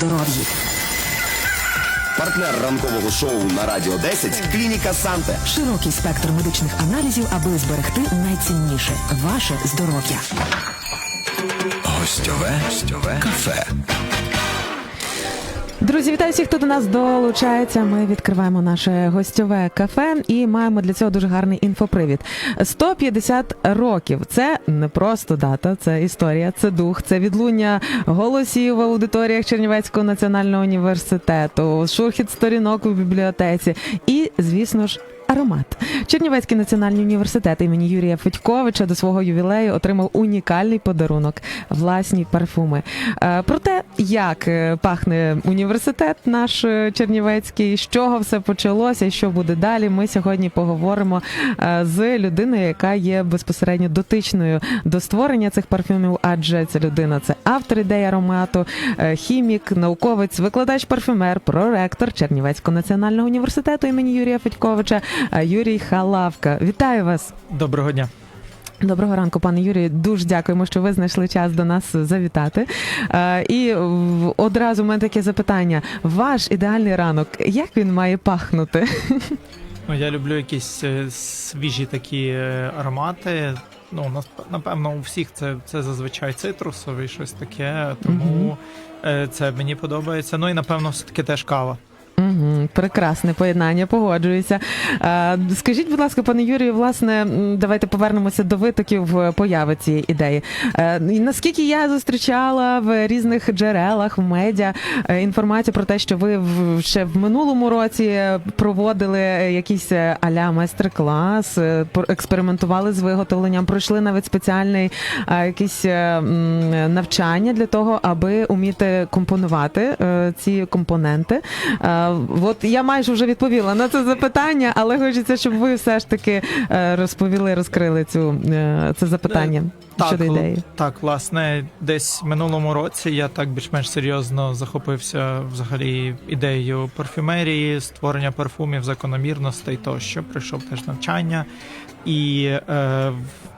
здоров'ї. Партнер ранкового шоу на Радіо 10 клініка Санте. Широкий спектр медичних аналізів, аби зберегти найцінніше ваше здоров'я. Гостьове, гостьове кафе. Друзі, вітаю всіх, хто до нас долучається. Ми відкриваємо наше гостьове кафе і маємо для цього дуже гарний інфопривід. 150 років. Це не просто дата, це історія, це дух, це відлуння голосів в аудиторіях Чернівецького національного університету, шурхіт сторінок у бібліотеці і, звісно ж. Аромат Чернівецький національний університет імені Юрія Федьковича до свого ювілею отримав унікальний подарунок власні парфуми. Е, Про те, як е, пахне університет наш е, Чернівецький, з чого все почалося що буде далі. Ми сьогодні поговоримо з людиною, яка є безпосередньо дотичною до створення цих парфюмів, адже ця людина це автор ідеї аромату, хімік, науковець, викладач парфюмер, проректор Чернівецького національного університету імені Юрія Федьковича Юрій Халавка. Вітаю вас. Доброго дня. Доброго ранку, пане Юрію. Дуже дякуємо, що ви знайшли час до нас завітати. І одразу в мене таке запитання: ваш ідеальний ранок, як він має пахнути? Ну, я люблю якісь е, свіжі такі е, аромати. Ну, нас- напевно, у всіх це, це зазвичай цитрусовий, щось таке, тому е, це мені подобається. Ну і напевно, все-таки теж кава. Угу, прекрасне поєднання, погоджуюся. Скажіть, будь ласка, пане Юрію, власне, давайте повернемося до витоків е, появи цієї ідеї. Е, Наскільки я зустрічала в різних джерелах, в медіа е, інформацію про те, що ви в- ще в минулому році проводили якийсь аля майстер-клас, експериментували з виготовленням, пройшли навіть спеціальний е, якийсь е, м, навчання для того, аби уміти компонувати ці компоненти. Е, От я майже вже відповіла на це запитання, але хочеться, щоб ви все ж таки е, розповіли, розкрили цю е, це запитання щодо ідеї. так, власне, десь в минулому році я так більш-менш серйозно захопився взагалі ідеєю парфюмерії, створення парфумів, закономірностей тощо. Прийшов теж навчання. І е,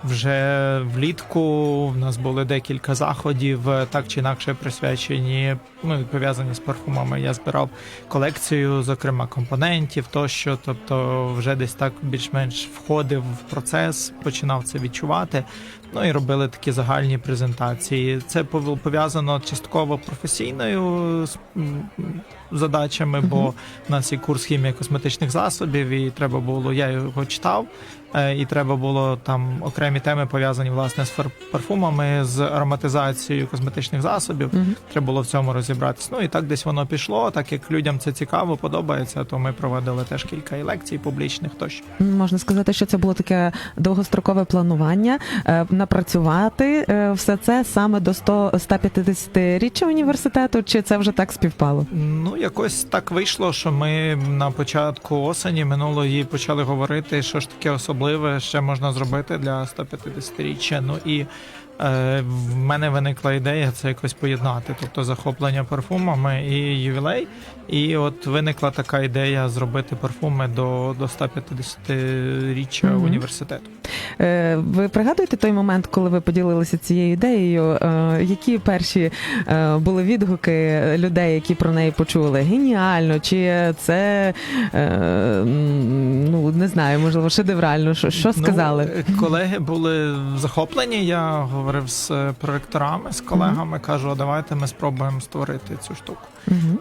вже влітку в нас були декілька заходів, так чи інакше присвячені, ну, пов'язані з парфумами. Я збирав колекцію, зокрема компонентів тощо. Тобто, вже десь так більш-менш входив в процес, починав це відчувати. Ну і робили такі загальні презентації. Це пов'язано частково професійною задачами, бо в нас є курс хімії косметичних засобів, і треба було, я його читав, е, і треба було там окремі теми пов'язані власне з парфумами, з ароматизацією косметичних засобів. Треба було в цьому розібратися. Ну і так десь воно пішло. Так як людям це цікаво, подобається, то ми проводили теж кілька і лекцій публічних тощо. Можна сказати, що це було таке довгострокове планування е, напрацювати е, все це саме до 100, 150-річчя університету, чи це вже так співпало? Ну, якось так вийшло, що ми на початку осені минулої почали говорити, що ж таке особливе ще можна зробити для 150-річчя. Ну і в мене виникла ідея це якось поєднати, тобто захоплення парфумами і ювілей. І от виникла така ідея зробити парфуми до, до 150-річчя Мгм. університету. Е, Ви пригадуєте той момент, коли ви поділилися цією ідеєю? Е, Які перші е, були відгуки людей, які про неї почули? Геніально, чи це е, ну не знаю, можливо, шедеврально? Що, що сказали? Ну, е, колеги були захоплені. Я говорив з е, проректорами, з колегами. Кажу, а давайте ми спробуємо створити цю штуку.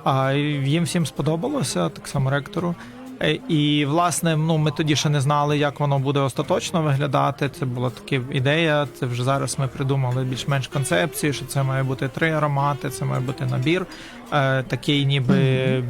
А їм всім сподобалося, так само ректору. Е, І власне, ну ми тоді ще не знали, як воно буде остаточно виглядати. Це була така ідея. Це вже зараз ми придумали більш-менш концепцію, що це має бути три аромати, це має бути набір, е, такий, ніби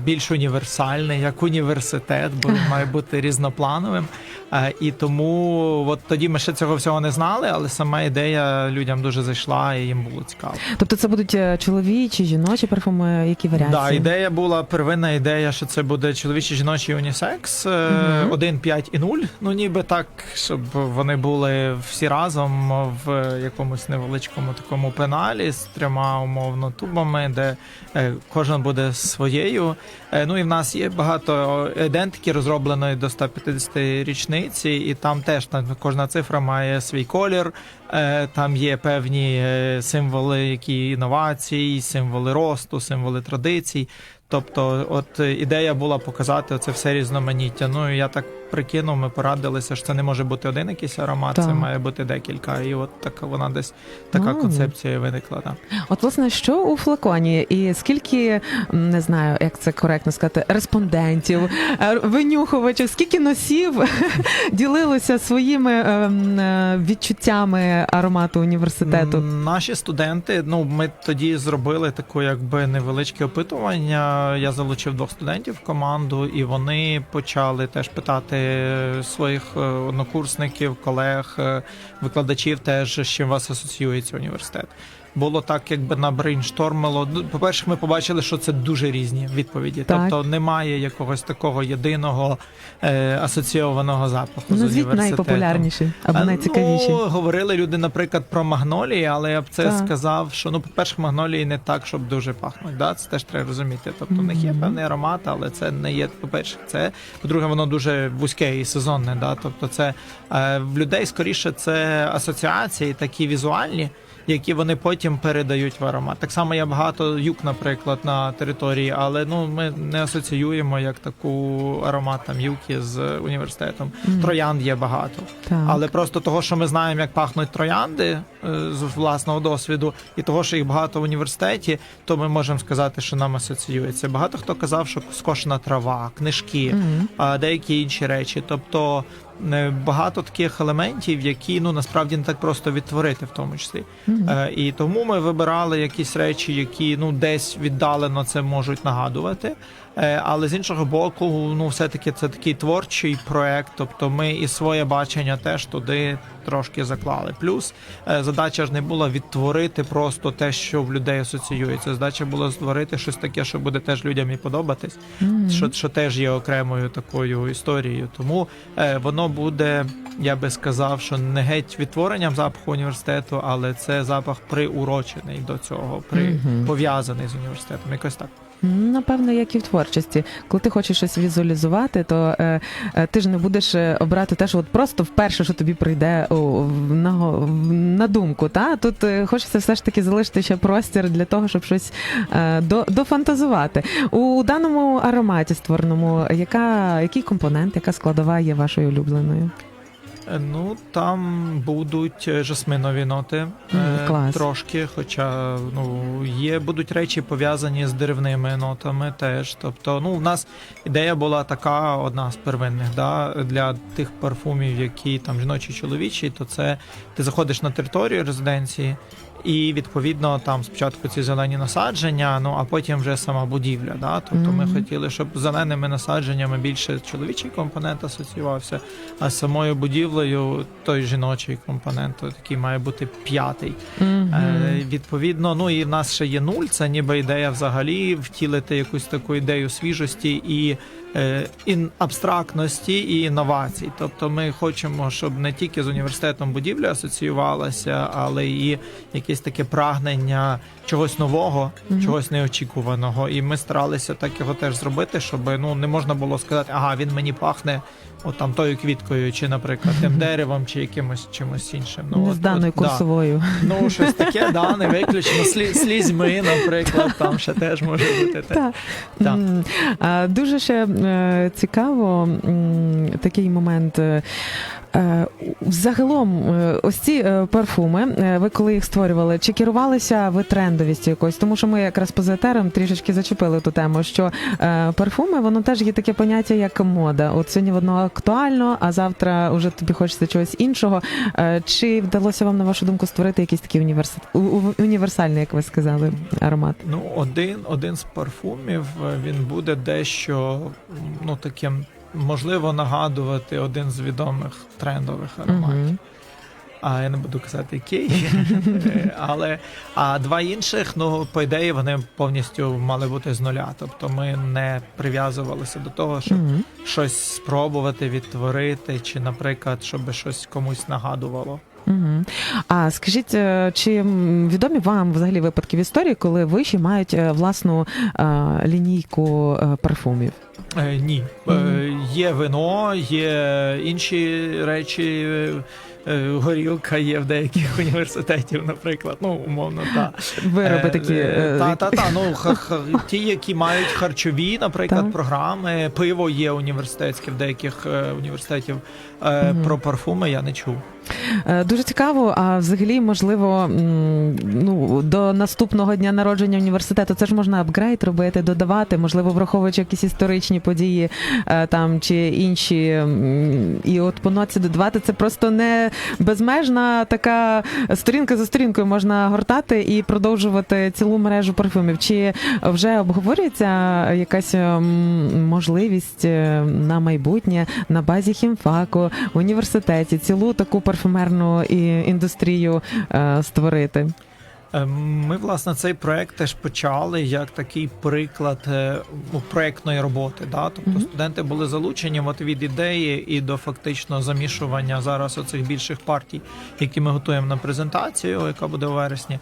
більш універсальний, як університет, бо він має бути різноплановим. Е, І тому от тоді ми ще цього всього не знали, але сама ідея людям дуже зайшла і їм було цікаво. Тобто це будуть е, чоловічі, жіночі парфуми, які варіації? Да, ідея була первинна ідея, що це буде чоловічий жіночий унісекс. е, 1, 5 і 0. Ну ніби так, щоб вони були всі разом в якомусь невеличкому такому пеналі з трьома умовно тубами, де е, кожен буде своєю. Е, Ну і в нас є багато ідентики розробленої до 150 річниці, і там теж кожна цифра має свій колір. Е, Там є певні е, символи, які інновацій, символи росту, символи традицій. Тобто, от ідея була показати це все різноманіття. Ну я так прикинув, ми порадилися, що це не може бути один якийсь аромат, це має бути декілька. І от така вона десь така Ну. концепція виникла. Да. От, власне, що у флаконі, і скільки не знаю, як це коректно сказати, респондентів, е, винюхувачів, скільки носів ділилося своїми ем, е, відчуттями аромату університету? Наші студенти, ну ми тоді зробили таку, якби невеличке опитування. Я залучив двох студентів в команду, і вони почали теж питати своїх е, однокурсників, колег, е, викладачів, теж з чим вас асоціюється університет. Було так, якби на брейнштормило. Ну, По-перше, ми побачили, що це дуже різні відповіді. Так. Тобто немає якогось такого єдиного е, асоційованого запаху. з Назвіть університетом. найпопулярніші або А, найцікавіші. Ну, говорили люди, наприклад, про магнолії, але я б це Так. сказав, що ну, по-перше, магнолії не так, щоб дуже пахнуть. Да? Це теж треба розуміти. Тобто, в них є певний аромат, але це не є, по-перше, це. По-друге, воно дуже вузьке і сезонне. Да? Тобто, це е, в людей скоріше це асоціації, такі візуальні. Які вони потім передають в аромат. Так само є багато юк, наприклад, на території, але ну ми не асоціюємо як таку аромат там юки з університетом. Мгм. Троянд є багато. Так. Але просто того, що ми знаємо, як пахнуть троянди е, з власного досвіду, і того, що їх багато в університеті, то ми можемо сказати, що нам асоціюється. Багато хто казав, що скошена трава, книжки, Мгм. а деякі інші речі. Тобто багато таких елементів, які ну насправді не так просто відтворити, в тому числі. Mm -hmm. і тому ми вибирали якісь речі, які ну десь віддалено це можуть нагадувати. Е, але з іншого боку, ну все-таки це такий творчий проект. Тобто ми і своє бачення теж туди трошки заклали. Плюс е, задача ж не була відтворити просто те, що в людей асоціюється. Задача була створити щось таке, що буде теж людям і подобатись Мгм. що, що теж є окремою такою історією. Тому е, воно буде, я би сказав, що не геть відтворенням запаху університету, але це запах приурочений до цього, при Мгм. пов'язаний з університетом. Якось так. Напевно, як і в творчості. Коли ти хочеш щось візуалізувати, то е, е, ти ж не будеш е, обрати те, що от просто вперше, що тобі прийде о, на, на думку. Та? Тут е, хочеться все ж таки залишити ще простір для того, щоб щось е, до, дофантазувати. У даному ароматі створеному, яка, який компонент, яка складова є вашою улюбленою? Е, Ну там будуть е, жасминові ноти М, е, клас. трошки, хоча ну є будуть речі пов'язані з деревними нотами теж. Тобто, ну в нас ідея була така, одна з первинних, да, для тих парфумів, які там жіночі чоловічі, то це ти заходиш на територію резиденції. І відповідно там спочатку ці зелені насадження, ну а потім вже сама будівля. Да? Тобто ми хотіли, щоб зеленими насадженнями більше чоловічий компонент асоціювався, а з самою будівлею той жіночий компонент, такий має бути п'ятий. Мгм. Е, відповідно, ну і в нас ще є нуль. Це ніби ідея взагалі втілити якусь таку ідею свіжості і. Е, абстрактності і інновацій. Тобто ми хочемо, щоб не тільки з університетом будівля асоціювалася, але і якесь таке прагнення чогось нового, Мгм. чогось неочікуваного. І ми старалися так його теж зробити, щоб ну не можна було сказати, ага, він мені пахне от там тою квіткою, чи, наприклад, тим деревом, чи якимось чимось іншим. Ну, от- Незданою от, да. Ну, щось таке, да, не виключно. Слі, слізьми, наприклад, там ще теж може бути. те. Дуже ще цікаво такий момент. Е, Взагалом, е, ось ці е, парфуми, ви коли їх створювали, чи керувалися ви трендовістю якось? Тому що ми якраз поза етером трішечки зачепили ту тему, що парфуми, воно теж є таке поняття, як мода. От сьогодні воно актуально, а завтра вже тобі хочеться чогось іншого. Чи вдалося вам, на вашу думку, створити якийсь такий універс... універсальний, як ви сказали, аромат? Ну, один, один з парфумів він буде дещо ну, таким, можливо, нагадувати один з відомих трендових ароматів. А я не буду казати який. Але а два інших, ну по ідеї, вони повністю мали бути з нуля. Тобто ми не прив'язувалися до того, щоб Мгм. щось спробувати відтворити, чи, наприклад, щоб щось комусь нагадувало. Мгм. А скажіть, е, чи відомі вам взагалі випадки в історії, коли виші мають е, власну е, лінійку парфумів? Е, ні, е, є вино, є інші речі. Е, Горілка є в деяких університетів, наприклад. Ну, умовно, та. Вироби Е, такі. е, Та, та, та, ну, ті, які мають харчові, наприклад, Так. програми. Пиво є університетське в деяких університетів. Про парфуми я не чув. Дуже цікаво. А взагалі, можливо, ну до наступного дня народження університету це ж можна апгрейд робити, додавати, можливо, враховуючи якісь історичні події там чи інші. І от по ноці додавати це просто не безмежна така сторінка за сторінкою можна гортати і продовжувати цілу мережу парфумів. Чи вже обговорюється якась можливість е, на майбутнє на базі хімфаку в університеті цілу таку парфюмерну індустрію е, створити? Е, Ми, власне, цей проект теж почали як такий приклад е, проектної роботи. Да? Тобто Мгм. студенти були залучені от від ідеї і до фактично замішування зараз оцих більших партій, які ми готуємо на презентацію, яка буде у вересні.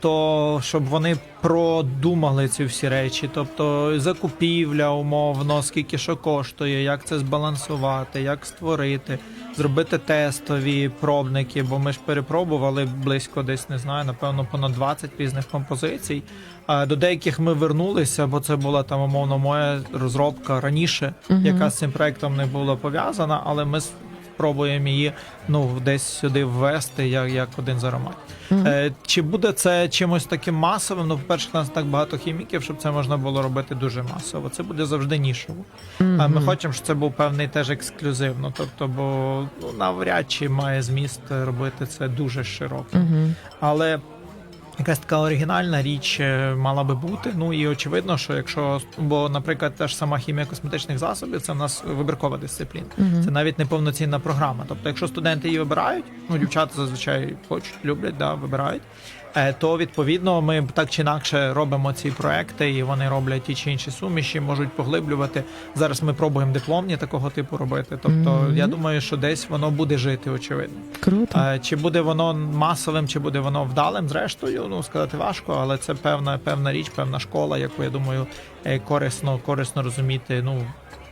То щоб вони продумали ці всі речі, тобто закупівля умовно, скільки що коштує, як це збалансувати, як створити, зробити тестові пробники, бо ми ж перепробували близько десь не знаю, напевно, понад 20 різних композицій. До деяких ми вернулися, бо це була там умовно моя розробка раніше, яка з цим проектом не була пов'язана, але ми спробуємо її ну десь сюди ввести як, як один з ароматів. Мгм. Е, чи буде це чимось таким масовим? Ну, по-перше, у нас так багато хіміків, щоб це можна було робити дуже масово. Це буде завжди нішово. А ми хочемо, щоб це був певний теж ексклюзивно. Тобто, бо ну, навряд чи має зміст робити це дуже широко. Мгм. Але якась така оригінальна річ е, мала би бути. Ну і очевидно, що якщо бо, наприклад, та ж сама хімія косметичних засобів, це в нас вибіркова дисципліна. угу. Це навіть не повноцінна програма. Тобто, якщо студенти її вибирають, ну дівчата зазвичай хочуть, люблять, да, вибирають. Е, То відповідно ми так чи інакше робимо ці проекти, і вони роблять ті чи інші суміші, можуть поглиблювати. Зараз ми пробуємо дипломні такого типу робити. Тобто, Мгм. я думаю, що десь воно буде жити, очевидно. Круто. Е, Чи буде воно масовим, чи буде воно вдалим, зрештою, ну сказати важко, але це певна певна річ, певна школа, яку я думаю, е, корисно корисно розуміти. Ну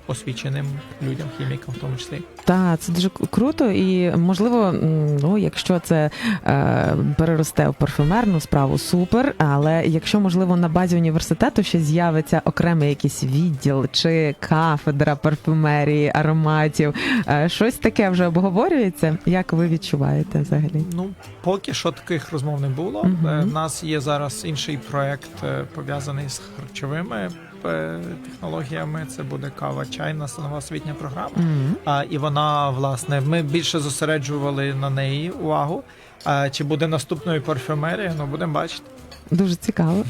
освіченим людям, хімікам, в тому числі. Так, це дуже круто, і можливо, ну якщо це е, переросте в парфюмерну справу, супер. Але якщо можливо на базі університету ще з'явиться окремий якийсь відділ чи кафедра парфюмерії, ароматів, е, щось таке вже обговорюється. Як ви відчуваєте взагалі? Ну поки що таких розмов не було. Мгм. Е, У нас є зараз інший проект е, пов'язаний з харчовими е, технологіями. Це буде кава чайна нова освітня програма. М. А, і вона, власне, ми більше зосереджували на неї увагу. А, чи буде наступною парфюмерія? Ну, будемо бачити. Дуже цікаво.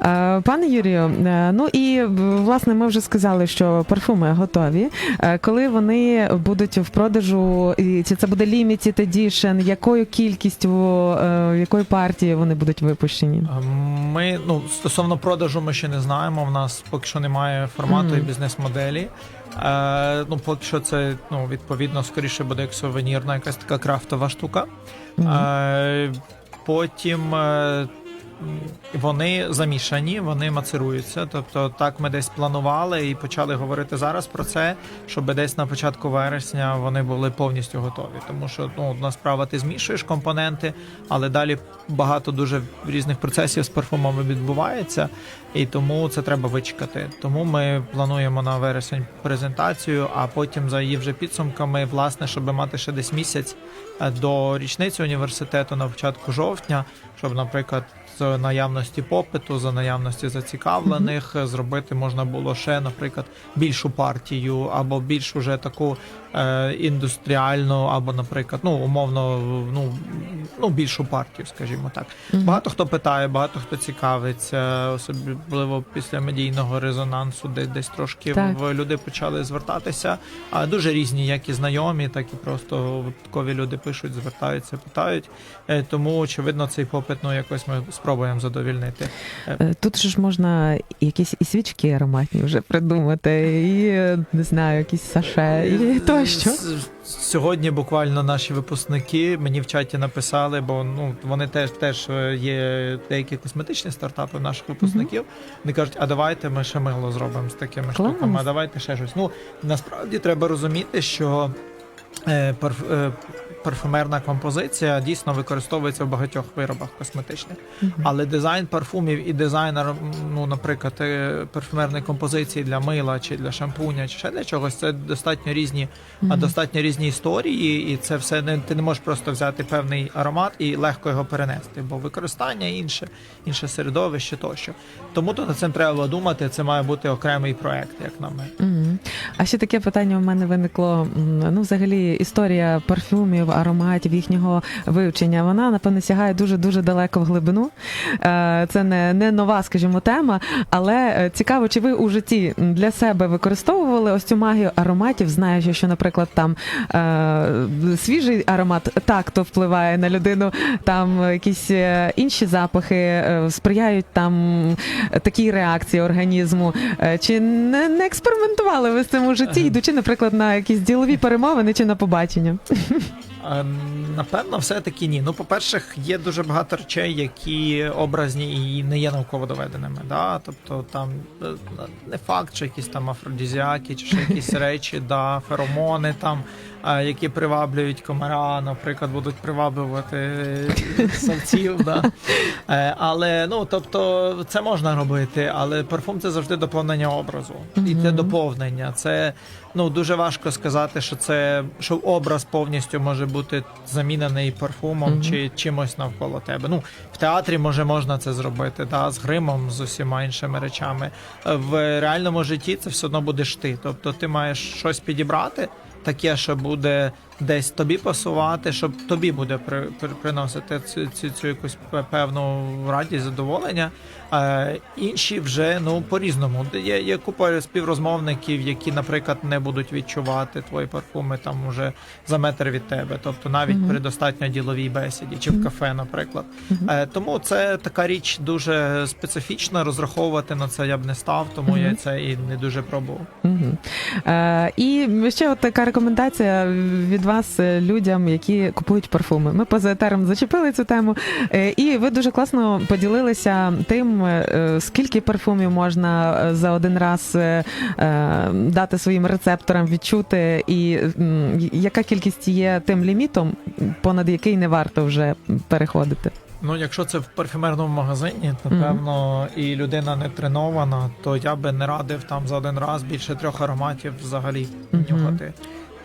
Е, Пане Юрію, е, ну і власне ми вже сказали, що парфуми готові. Е, Коли вони будуть в продажу, чи це буде limited edition, якою кількістю, е, якої партії вони будуть випущені? Ми ну стосовно продажу, ми ще не знаємо. В нас поки що немає формату і бізнес-моделі. Е, ну, поки що це ну відповідно скоріше буде як сувенірна, якась така крафтова штука. Е, потім е, вони замішані, вони мацируються. Тобто, так ми десь планували і почали говорити зараз про це, щоб десь на початку вересня вони були повністю готові. Тому що ну одна справа, ти змішуєш компоненти, але далі багато дуже різних процесів з парфумами відбувається, і тому це треба вичекати. Тому ми плануємо на вересень презентацію, а потім за її вже підсумками, власне, щоб мати ще десь місяць е, до річниці університету на початку жовтня, щоб, наприклад, з наявності попиту, за наявності зацікавлених, зробити можна було ще, наприклад, більшу партію або більш уже таку е, індустріальну, або, наприклад, ну умовно, ну, ну більшу партію, скажімо так. Багато хто питає, багато хто цікавиться, особливо після медійного резонансу, де десь трошки Так. в люди почали звертатися. А дуже різні, як і знайомі, так і просто випадкові люди пишуть, звертаються, питають. Е, Тому очевидно, цей попит ну якось ми спробуємо задовільнити. Е, Тут же ж можна якісь і свічки ароматні вже придумати, і е, не знаю, якісь саше, і тощо. Сьогодні буквально наші випускники мені в чаті написали, бо ну вони теж теж е, є деякі косметичні стартапи наших випускників. Вони кажуть, а давайте ми ще мило зробимо з такими Клас. штуками, а давайте ще щось. Ну насправді треба розуміти, що е, парф, е, парфумерна композиція дійсно використовується в багатьох виробах косметичних. Але дизайн парфумів і дизайн, ар- ну, наприклад, е, парфумерної композиції для мила чи для шампуня, чи ще для чогось, це достатньо різні, а достатньо різні історії, і це все не ти не можеш просто взяти певний аромат і легко його перенести, бо використання інше, інше середовище тощо. Тому то над цим треба думати. Це має бути окремий проект, як на мене. Мгм. А ще таке питання у мене виникло. Ну, взагалі, історія парфюмів, ароматів, їхнього вивчення, вона напевне сягає дуже дуже далеко в глибину. Е, Це не, не нова, скажімо, тема. Але е, цікаво, чи ви у житті для себе використовували ось цю магію ароматів, знаючи, що, наприклад, там е, свіжий аромат так то впливає на людину, там якісь інші запахи сприяють там такій реакції організму. Чи не, не експериментували ви з цим у житті, йдучи, наприклад, на якісь ділові перемовини чи на побачення? Е, Напевно, все-таки ні. Ну, по-перше, є дуже багато речей, які образні і не є науково доведеними. Да? Тобто там е, не факт, що якісь там афродізіаки, чи ще якісь речі, да, феромони там, які приваблюють комара, наприклад, будуть приваблювати самців. Да? Е, Але ну тобто це можна робити, але парфум це завжди доповнення образу. І це доповнення. Це ну дуже важко сказати, що це що образ повністю може бути замінений парфумом чи чимось навколо тебе. Ну в театрі може можна це зробити, да, з гримом, з усіма іншими речами. Е, В реальному житті це все одно будеш ти. Тобто ти маєш щось підібрати. Таке, що буде десь тобі пасувати, щоб тобі буде при, при- приносити цю, цю, цю якусь певну радість, задоволення. Е, інші вже ну по-різному. Є, є купа співрозмовників, які, наприклад, не будуть відчувати твої парфуми там уже за метр від тебе, тобто навіть при достатньо діловій бесіді чи в кафе, наприклад. Е, тому це така річ дуже специфічна. Розраховувати на це я б не став, тому я це і не дуже пробував. Мгм. Е, І ще от така рекомендація від вас е, людям, які купують парфуми. Ми поза етером зачепили цю тему, е, і ви дуже класно поділилися тим, е, скільки парфумів можна е, за один раз е, дати своїм рецепторам відчути, і яка кількість є тим лімітом, понад який не варто вже переходити. Ну, якщо це в парфюмерному магазині, то певно і людина не тренована, то я би не радив там за один раз більше трьох ароматів взагалі Мгм. нюхати.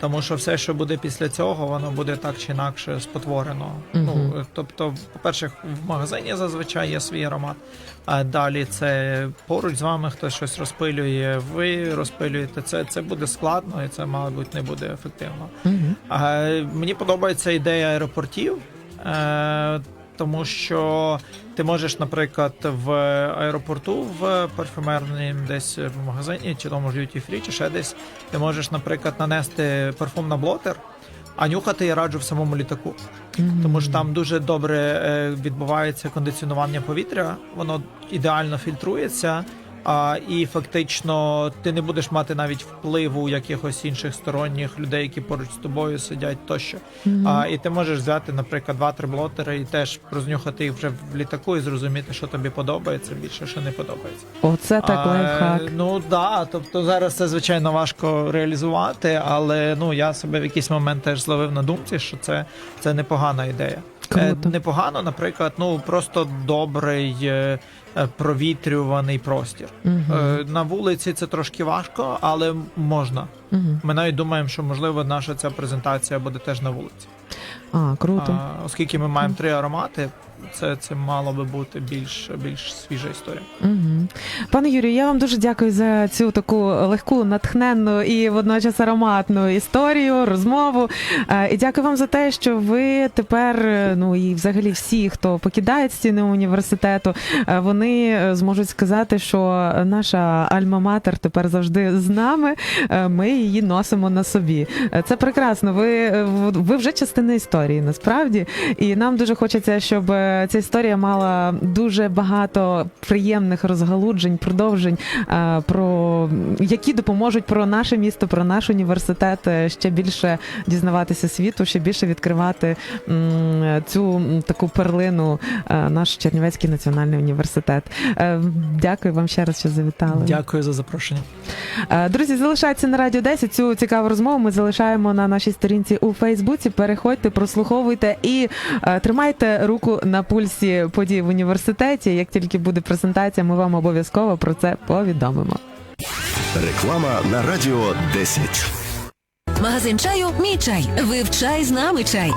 Тому що все, що буде після цього, воно буде так чи інакше спотворено. Мгм. Ну е, тобто, по-перше, в магазині зазвичай є свій аромат. А далі це поруч з вами хтось щось розпилює, ви розпилюєте. Це, це буде складно і це, мабуть, не буде ефективно. Uh -huh. А, Мені подобається ідея аеропортів, е, тому що ти можеш, наприклад, в аеропорту в парфюмерному десь в магазині, чи тому ж duty free, чи ще десь, ти можеш, наприклад, нанести парфум на блотер, а нюхати я раджу в самому літаку. Тому що там дуже добре е, відбувається кондиціонування повітря, воно ідеально фільтрується. А, і фактично ти не будеш мати навіть впливу якихось інших сторонніх людей, які поруч з тобою сидять тощо. А, і ти можеш взяти, наприклад, два-три блотери і теж рознюхати їх вже в літаку і зрозуміти, що тобі подобається, більше що не подобається. Оце так А, лайфхак. Ну да, тобто зараз це звичайно важко реалізувати, але ну я себе в якийсь момент теж зловив на думці, що це, це непогана ідея. Е, Круто. непогано, наприклад, ну просто добрий е, провітрюваний простір. Е, на вулиці це трошки важко, але можна. Угу. Ми навіть думаємо, що можливо наша ця презентація буде теж на вулиці. А, круто. А, оскільки ми маємо три аромати: це, це мало би бути більш, більш свіжа історія. Угу. Пане Юрію, я вам дуже дякую за цю таку легку, натхненну і водночас ароматну історію, розмову. Е, І дякую вам за те, що ви тепер, е, ну і взагалі всі, хто покидають стіни університету, е, вони зможуть сказати, що наша альма-матер тепер завжди з нами. Ми її носимо на собі. Це прекрасно. Ви, ви вже частина історії, насправді. І нам дуже хочеться, щоб ця історія мала дуже багато приємних розгалуджень, продовжень, е, про які допоможуть про наше місто, про наш університет е, ще більше дізнаватися світу, ще більше відкривати м, цю таку перлину, е, наш Чернівецький національний університет. Е, Дякую вам ще раз, що завітали. Дякую за запрошення. Е, Друзі, залишайтеся на радіо 10. Цю цікаву розмову ми залишаємо на нашій сторінці у Фейсбуці. Переходьте, прослуховуйте і е, тримайте руку на пульсі подій в університеті. Як тільки буде презентація, ми вам обов'язково про це повідомимо. Реклама на Радіо 10. Магазин чаю Мій чай. Вивчай з нами чай.